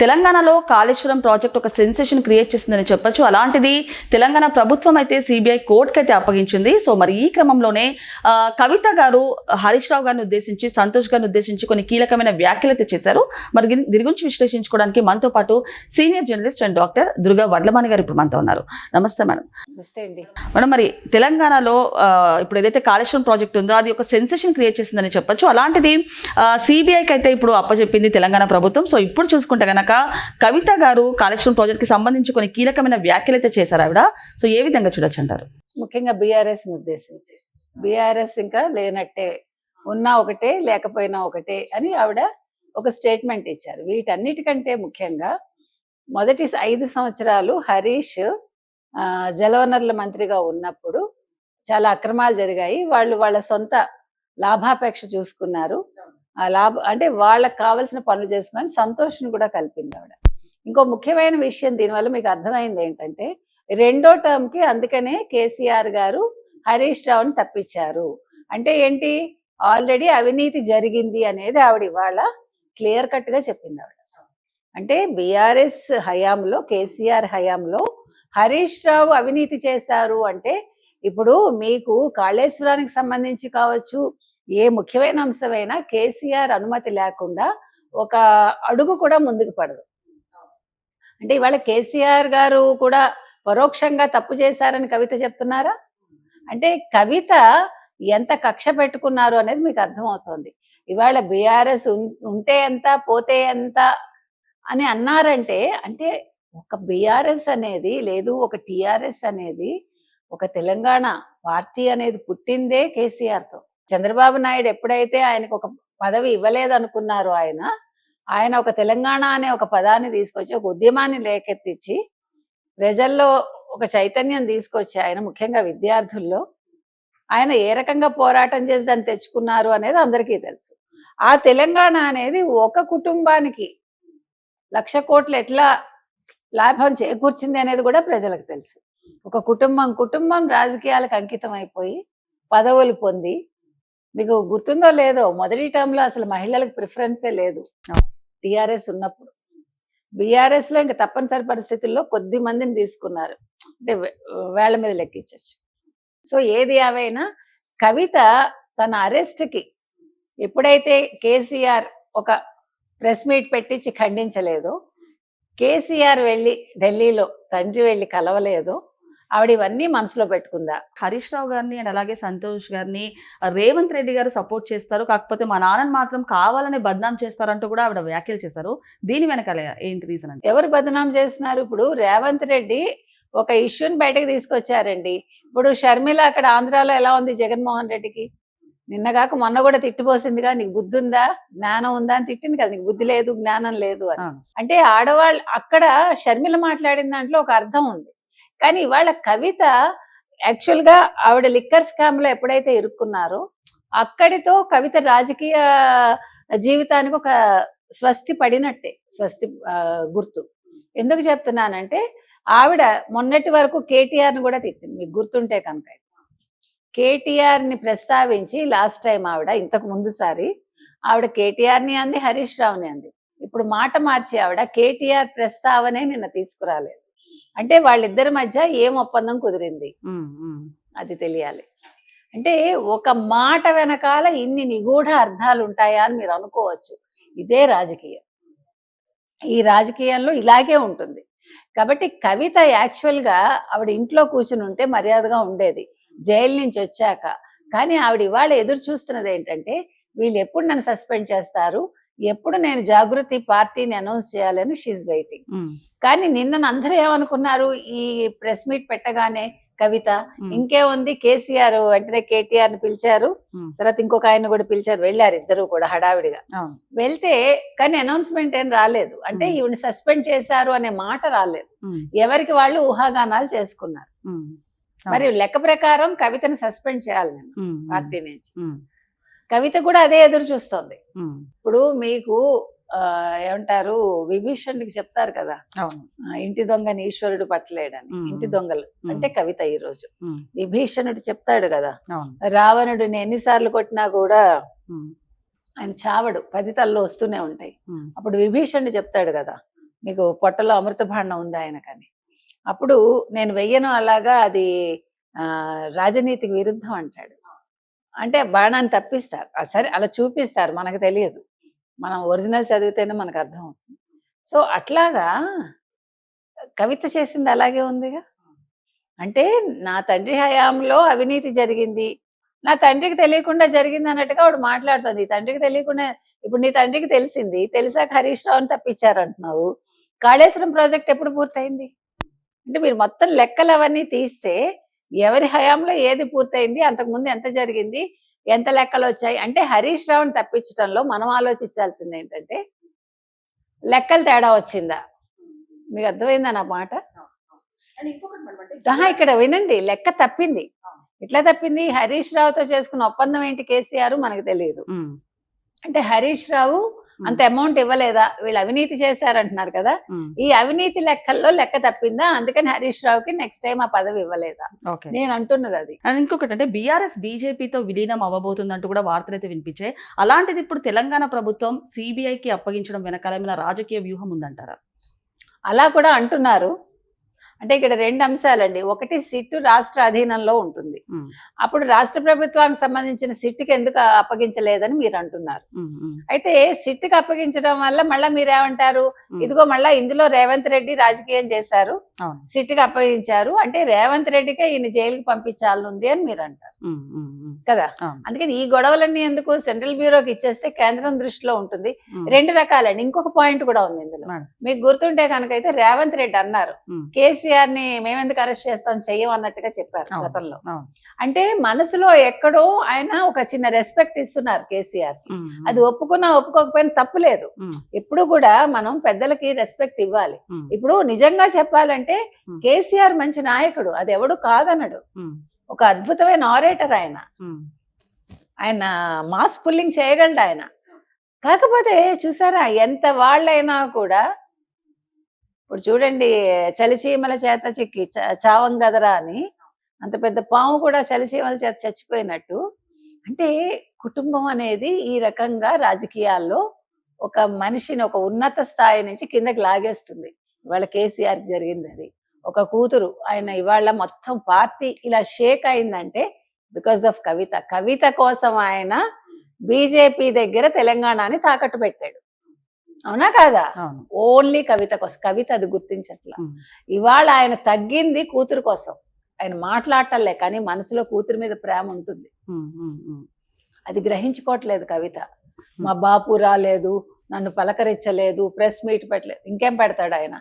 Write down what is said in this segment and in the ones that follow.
తెలంగాణలో కాళేశ్వరం ప్రాజెక్ట్ ఒక sensation create చేసిందని చెప్పొచ్చు. అలాంటిది తెలంగాణ ప్రభుత్వం అయితే సిబిఐ కోర్టుకి అయితే అప్పగించింది. సో మరి ఈ క్రమంలోనే కవిత గారు హరీష్ రావు గారిని ఉద్దేశించి సంతోష్ గారిని ఉద్దేశించి కొన్ని కీలకమైన వ్యాఖ్యలు అయితే చేశారు. మరి దీని గురించి విశ్లేషించుకోవడానికి మనతో పాటు senior journalist and doctor Durga Vadlamani garu ఇప్పుడు మనతో ఉన్నారు. నమస్తే మేడం. నమస్తే అండి. మేడం మరి తెలంగాణలో ఇప్పుడు ఏదైతే కాళేశ్వరం ప్రాజెక్ట్ ఉందో అది ఒక సెన్సేషన్ క్రియేట్ చేసిందని చెప్పొచ్చు. అలాంటిది సిబిఐకి అయితే ఇప్పుడు అప్పచెప్పింది తెలంగాణ ప్రభుత్వం. సో ఇప్పుడు చూసుకుంటే గనక కవిత గారు కాళేశ్వరం ప్రాజెక్ట్కి సంబంధించి కొన్ని కీలకమైన వ్యాఖ్యలు అయితే చేశారు ఆవిడ. సో ఏ విధంగా చూడొచ్చు అంటారు ముఖ్యంగా బీఆర్ఎస్ ఉద్దేశించి. బీఆర్ఎస్ ఇంకా లేనట్టే ఉన్నా ఒకటే లేకపోయినా ఒకటే అని ఆవిడ ఒక స్టేట్మెంట్ ఇచ్చారు. వీటన్నిటికంటే ముఖ్యంగా మొదటి ఐదు సంవత్సరాలు హరీష్ ఆ, జలవనరుల మంత్రిగా ఉన్నప్పుడు చాలా అక్రమాలు జరిగాయి. వాళ్ళు వాళ్ళ సొంత లాభాపేక్ష చూసుకున్నారు. లాభ అంటే వాళ్ళకి కావలసిన పనులు చేసుకుని సంతోషం కూడా కలిపింది ఆవిడ. ఇంకో ముఖ్యమైన విషయం దీనివల్ల మీకు అర్థమైంది ఏంటంటే రెండో టర్మ్కి అందుకనే కేసీఆర్ గారు హరీష్ రావుని తప్పించారు. అంటే ఏంటి? ఆల్రెడీ అవినీతి జరిగింది అనేది ఆవిడ ఇవాళ క్లియర్ కట్గా చెప్పింది ఆవిడ. అంటే బీఆర్ఎస్ హయాంలో కేసీఆర్ హయాంలో హరీష్ రావు అవినీతి చేశారు అంటే ఇప్పుడు మీకు కాళేశ్వరానికి సంబంధించి కావచ్చు ఏ ముఖ్యమైన అంశమైనా కేసీఆర్ అనుమతి లేకుండా ఒక అడుగు కూడా ముందుకు పడదు. అంటే ఇవాళ కేసీఆర్ గారు కూడా పరోక్షంగా తప్పు చేశారని కవిత చెప్తున్నారా? అంటే కవిత ఎంత కక్ష పెట్టుకున్నారు అనేది మీకు అర్థమవుతోంది. ఇవాళ బీఆర్ఎస్ ఉంటే ఎంత పోతే ఎంత అని అన్నారంటే అంటే ఒక బీఆర్ఎస్ అనేది లేదు ఒక టిఆర్ఎస్ అనేది ఒక తెలంగాణ పార్టీ అనేది పుట్టిందే కేసీఆర్తో. చంద్రబాబు నాయుడు ఎప్పుడైతే ఆయనకు ఒక పదవి ఇవ్వలేదు అనుకున్నారో ఆయన ఆయన ఒక తెలంగాణ అనే ఒక పదాన్ని తీసుకొచ్చి ఒక ఉద్యమాన్ని లేకెత్తించి ప్రజల్లో ఒక చైతన్యం తీసుకొచ్చి ఆయన ముఖ్యంగా విద్యార్థుల్లో ఆయన ఏ రకంగా పోరాటం చేసి దాన్ని తెచ్చుకున్నారు అనేది అందరికీ తెలుసు. ఆ తెలంగాణ అనేది ఒక కుటుంబానికి లక్ష కోట్లు ఎట్లా లాభం చేకూర్చింది అనేది కూడా ప్రజలకు తెలుసు. ఒక కుటుంబం కుటుంబం రాజకీయాలకు అంకితం అయిపోయి పదవులు పొంది మీకు గుర్తుందో లేదో మొదటి term లో అసలు మహిళలకు ప్రిఫరెన్సే లేదు. టిఆర్ఎస్ ఉన్నప్పుడు. బీఆర్ఎస్లో ఇంకా తప్పనిసరి పరిస్థితుల్లో కొద్ది మందిని తీసుకున్నారు. అంటే వేళ్ళ మీద లెక్కించచ్చు. సో ఏది ఏవైనా కవిత తన arrest కి ఎప్పుడైతే కేసీఆర్ ఒక ప్రెస్ మీట్ పెట్టించి ఖండించలేదో కేసీఆర్ వెళ్ళి ఢిల్లీలో తండ్రి వెళ్ళి కలవలేదో ఆవిడ ఇవన్నీ మనసులో పెట్టుకుందా? హరీష్ రావు గారిని అండ్ అలాగే సంతోష్ గారిని రేవంత్ రెడ్డి గారు సపోర్ట్ చేస్తారు. కాకపోతే మా నాన్నని మాత్రం కావాలని బద్నాం చేస్తారంటూ కూడా ఆవిడ వ్యాఖ్యలు చేశారు. దీని వెనకాల ఏంటి రీజన్ అంటే ఎవరు బదనాం చేస్తున్నారు? ఇప్పుడు రేవంత్ రెడ్డి ఒక ఇష్యూని బయటకు తీసుకొచ్చారండి. ఇప్పుడు షర్మిల అక్కడ ఆంధ్రాలో ఎలా ఉంది జగన్మోహన్ రెడ్డికి? నిన్నగాక మొన్న కూడా తిట్టిపోసిందిగా నీకు బుద్ధి ఉందా? జ్ఞానం ఉందా? అని తిట్టింది కదా నీకు బుద్ధి లేదు జ్ఞానం లేదు అని. అంటే ఆడవాళ్ళు అక్కడ షర్మిల మాట్లాడిన దాంట్లో ఒక అర్థం ఉంది. కానీ ఇవాళ కవిత యాక్చువల్గా ఆవిడ లిక్కర్ స్కామ్లో ఎప్పుడైతే ఇరుక్కున్నారో అక్కడితో కవిత రాజకీయ జీవితానికి ఒక స్వస్తి పడినట్టే స్వస్తి గుర్తు. ఎందుకు చెప్తున్నానంటే ఆవిడ మొన్నటి వరకు కేటీఆర్ని కూడా తిట్టింది మీకు గుర్తుంటే కనుక కేటీఆర్ని ప్రస్తావించి లాస్ట్ టైం ఆవిడ ఇంతకు ముందు సారి ఆవిడ కేటీఆర్ని అంది హరీష్ రావుని అంది. ఇప్పుడు మాట మార్చి ఆవిడ కేటీఆర్ ప్రస్తావనే నిన్న తీసుకురాలేదు. అంటే వాళ్ళిద్దరి మధ్య ఏం ఒప్పందం కుదిరింది. అది తెలియాలి. అంటే ఒక మాట వెనకాల ఇన్ని నిగూఢ అర్థాలు ఉంటాయా అని మీరు అనుకోవచ్చు. ఇదే రాజకీయం. ఈ రాజకీయంలో ఇలాగే ఉంటుంది. కాబట్టి కవిత యాక్చువల్గా ఆవిడ ఇంట్లో కూర్చుని ఉంటే మర్యాదగా ఉండేది. జైలు నుంచి వచ్చాక. కానీ ఆవిడ ఇవాళ ఎదురు చూస్తున్నది ఏంటంటే వీళ్ళు ఎప్పుడు నన్ను సస్పెండ్ చేస్తారు? ఎప్పుడు నేను జాగృతి పార్టీని అనౌన్స్ చేయాలని షీఈ్ వెయిటింగ్ కానీ నిన్న అందరూ ఏమనుకున్నారు? ఈ ప్రెస్ మీట్ పెట్టగానే కవిత ఉమ్. ఇంకేముంది కేసీఆర్ వెంటనే కేటీఆర్ని పిలిచారు. తర్వాత ఇంకొక ఆయన కూడా పిలిచారు వెళ్ళారు ఇద్దరు కూడా హడావిడిగా. వెళ్తే కానీ అనౌన్స్మెంట్ ఏం రాలేదు. అంటే. ఈవిని సస్పెండ్ చేశారు అనే మాట రాలేదు. ఎవరికి వాళ్ళు ఊహాగానాలు చేసుకున్నారు. మరి లెక్క ప్రకారం కవితని సస్పెండ్ చేయాలి నేను పార్టీ నుంచి. కవిత కూడా అదే ఎదురు చూస్తోంది. ఇప్పుడు మీకు ఆ, ఏమంటారు విభీషణుడికి చెప్తారు కదా ఇంటి దొంగని ఈశ్వరుడు పట్టలేడని. ఇంటి దొంగలు అంటే కవిత ఈ రోజు విభీషణుడు చెప్తాడు కదా రావణుడిని ఎన్నిసార్లు కొట్టినా కూడా ఆయన చావడు పది తల్లు వస్తూనే ఉంటాయి. అప్పుడు విభీషణుడు చెప్తాడు కదా మీకు పొట్టలో అమృత భాండం ఉంది ఆయనకని. అప్పుడు నేను వెయ్యను అలాగా అది ఆ, రాజనీతికి విరుద్ధం అంటాడు. అంటే బాణాన్ని తప్పిస్తారు. సరే అలా చూపిస్తారు. మనకు తెలియదు. మనం ఒరిజినల్ చదివితేనే మనకు అర్థం అవుతుంది. సో అట్లాగా కవిత చేసింది అలాగే ఉందిగా? అంటే నా తండ్రి హయాంలో అవినీతి జరిగింది. నా తండ్రికి తెలియకుండా జరిగింది అన్నట్టుగా ఆవిడ మాట్లాడుతుంది. తండ్రికి తెలియకుండా ఇప్పుడు నీ తండ్రికి తెలిసింది. తెలిసాక హరీష్ రావుని తప్పించారు అంటున్నావు కాళేశ్వరం ప్రాజెక్ట్ ఎప్పుడు పూర్తయింది? అంటే మీరు మొత్తం లెక్కలు అవన్నీ తీస్తే ఎవరి హయాంలో ఏది పూర్తయింది అంతకుముందు ఎంత జరిగింది ఎంత లెక్కలు వచ్చాయి అంటే హరీష్ రావుని తప్పించడంలో మనం ఆలోచించాల్సింది ఏంటంటే లెక్కలు తేడా వచ్చిందా? మీకు అర్థమైందా నా మాట? ఇక్కడ వినండి లెక్క తప్పింది. ఎట్లా తప్పింది? హరీష్ రావుతో చేసుకున్న ఒప్పందం ఏంటి కేసీఆర్? మనకు తెలియదు. అంటే హరీష్ రావు అంత అమౌంట్ ఇవ్వలేదా? వీళ్ళు అవినీతి చేశారంటున్నారు కదా. ఈ అవినీతి లెక్కల్లో లెక్క తప్పిందా? అందుకని హరీష్ రావుకి నెక్స్ట్ టైం ఆ పదవి ఇవ్వలేదా? ఓకే. నేను అంటున్నది అది. ఇంకొకటి అంటే బీఆర్ఎస్ బీజేపీతో విలీనం అవ్వబోతుందంటూ కూడా వార్తలు అయితే వినిపించాయి. అలాంటిది ఇప్పుడు తెలంగాణ ప్రభుత్వం సిబిఐకి అప్పగించడం వెనకాల ఏమైనా రాజకీయ వ్యూహం ఉందంటారా? అలా కూడా అంటున్నారు. అంటే ఇక్కడ రెండు అంశాలండి. ఒకటి సిట్టు రాష్ట్ర అధీనంలో ఉంటుంది. అప్పుడు రాష్ట్ర ప్రభుత్వానికి సంబంధించిన సిట్టుకి ఎందుకు అప్పగించలేదని మీరు అంటున్నారు. అయితే సిట్టుకి అప్పగించడం వల్ల మళ్ళీ మీరేమంటారు. ఇదిగో మళ్ళా ఇందులో రేవంత్ రెడ్డి రాజకీయం చేశారు. సిట్టుకి అప్పగించారు. అంటే రేవంత్ రెడ్డికే ఈయన జైలుకి పంపించాలని ఉంది అని మీరు అంటారు కదా. అందుకని ఈ గొడవలన్నీ ఎందుకు సెంట్రల్ బ్యూరోకి ఇచ్చేస్తే కేంద్రం దృష్టిలో ఉంటుంది. రెండు రకాలండి. ఇంకొక పాయింట్ కూడా ఉంది ఇందులో. మీకు గుర్తుంటే కనుక అయితే రేవంత్ రెడ్డి అన్నారు. కేసీఆర్ని మేమెందుకు అరెస్ట్ చేస్తాం చెయ్యం అన్నట్టుగా చెప్పారు. గతంలో. అంటే మనసులో ఎక్కడో ఆయన ఒక చిన్న రెస్పెక్ట్ ఇస్తున్నారు కేసీఆర్. అది ఒప్పుకున్నా ఒప్పుకోకపోయినా తప్పు లేదు. ఎప్పుడు కూడా మనం పెద్దలకి రెస్పెక్ట్ ఇవ్వాలి. ఇప్పుడు నిజంగా చెప్పాలంటే. కేసీఆర్ మంచి నాయకుడు. అది ఎవడు కాదనడు ఒక అద్భుతమైన ఆరేటర్ ఆయన. ఆయన మాస్ పుల్లింగ్ చేయగలడు ఆయన. కాకపోతే చూసారా ఎంత వాళ్ళైనా కూడా ఇప్పుడు చూడండి చలిచీమల చేత చిక్కి చ- చావం గదరా అని అంత పెద్ద పాము కూడా చలిచీమల చేత చచ్చిపోయినట్టు. అంటే కుటుంబం అనేది ఈ రకంగా రాజకీయాల్లో ఒక మనిషిని ఒక ఉన్నత స్థాయి నుంచి కిందకి లాగేస్తుంది. ఇవాళ కేసీఆర్ జరిగింది అది. ఒక కూతురు ఆయన ఇవాళ మొత్తం పార్టీ ఇలా షేక్ అయిందంటే బికాస్ ఆఫ్ కవిత. కవిత కోసం ఆయన బీజేపీ దగ్గర తెలంగాణని తాకట్టు పెట్టాడు. అవునా కాదా? ఓన్లీ కవిత కోసం కవిత అది గుర్తించట్ల. ఇవాళ ఆయన తగ్గింది కూతురు కోసం. ఆయన మాట్లాడటంలే కానీ మనసులో కూతురు మీద ప్రేమ ఉంటుంది. అది గ్రహించుకోవట్లేదు కవిత. మా బాపు రాలేదు నన్ను పలకరించలేదు ప్రెస్ మీట్ పెట్టలేదు ఇంకేం పెడతాడు ఆయన?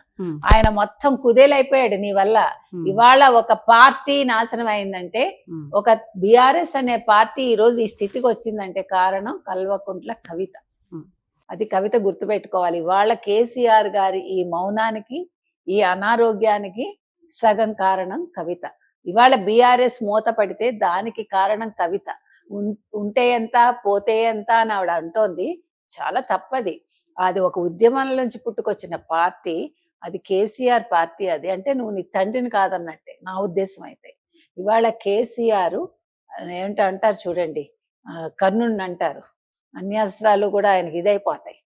ఆయన మొత్తం కుదేలైపోయాడు నీ వల్ల. ఇవాళ ఒక పార్టీ నాశనం అయిందంటే ఒక బిఆర్ఎస్ అనే పార్టీ ఈ రోజు ఈ స్థితికి వచ్చిందంటే కారణం కల్వకుంట్ల కవిత. అది కవిత గుర్తుపెట్టుకోవాలి. ఇవాళ కేసీఆర్ గారి ఈ మౌనానికి ఈ అనారోగ్యానికి సగం కారణం కవిత. ఇవాళ బిఆర్ఎస్ మూత పడితే దానికి కారణం కవిత. ఉంటే ఎంత పోతే ఎంత అని ఆవిడ అంటోంది. చాలా తప్పది. అది ఒక ఉద్యమం నుంచి పుట్టుకొచ్చిన పార్టీ అది కేసీఆర్ పార్టీ అది. అంటే నువ్వు నీ తండ్రిని కాదన్నట్టే నా ఉద్దేశం అయితే ఇవాళ కేసీఆర్ ఏంటో అంటారు చూడండి ఆ, అంటారు. అన్యాస్త్రాలు కూడా ఆయనకి ఇదైపోతాయి.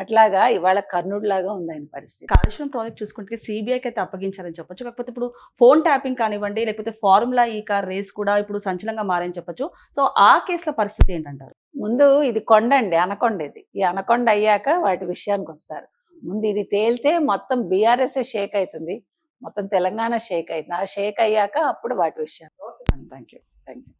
అట్లాగా ఇవాళ కర్ణుడిలాగా ఉంది ఆయన పరిస్థితి. కాళేశ్వరం ప్రాజెక్ట్ చూసుకుంటే సిబిఐకి అయితే అప్పగించారని చెప్పొచ్చు. కాకపోతే ఇప్పుడు ఫోన్ ట్యాపింగ్ కానివ్వండి లేకపోతే ఫార్ములా ఈ కార్ రేస్ కూడా ఇప్పుడు సంచలనంగా మారని చెప్పొచ్చు. సో ఆ కేసుల పరిస్థితి ఏంటంటారు? ముందు ఇది కొండ అండి అనకొండ ఇది. ఈ అనకొండ అయ్యాక వాటి విషయానికి వస్తారు. ముందు ఇది తేలితే మొత్తం బీఆర్ఎస్ షేక్ అవుతుంది. మొత్తం తెలంగాణ షేక్ అవుతుంది. ఆ షేక్ అయ్యాక అప్పుడు వాటి విషయం థ్యాంక్ యూ థ్యాంక్ యూ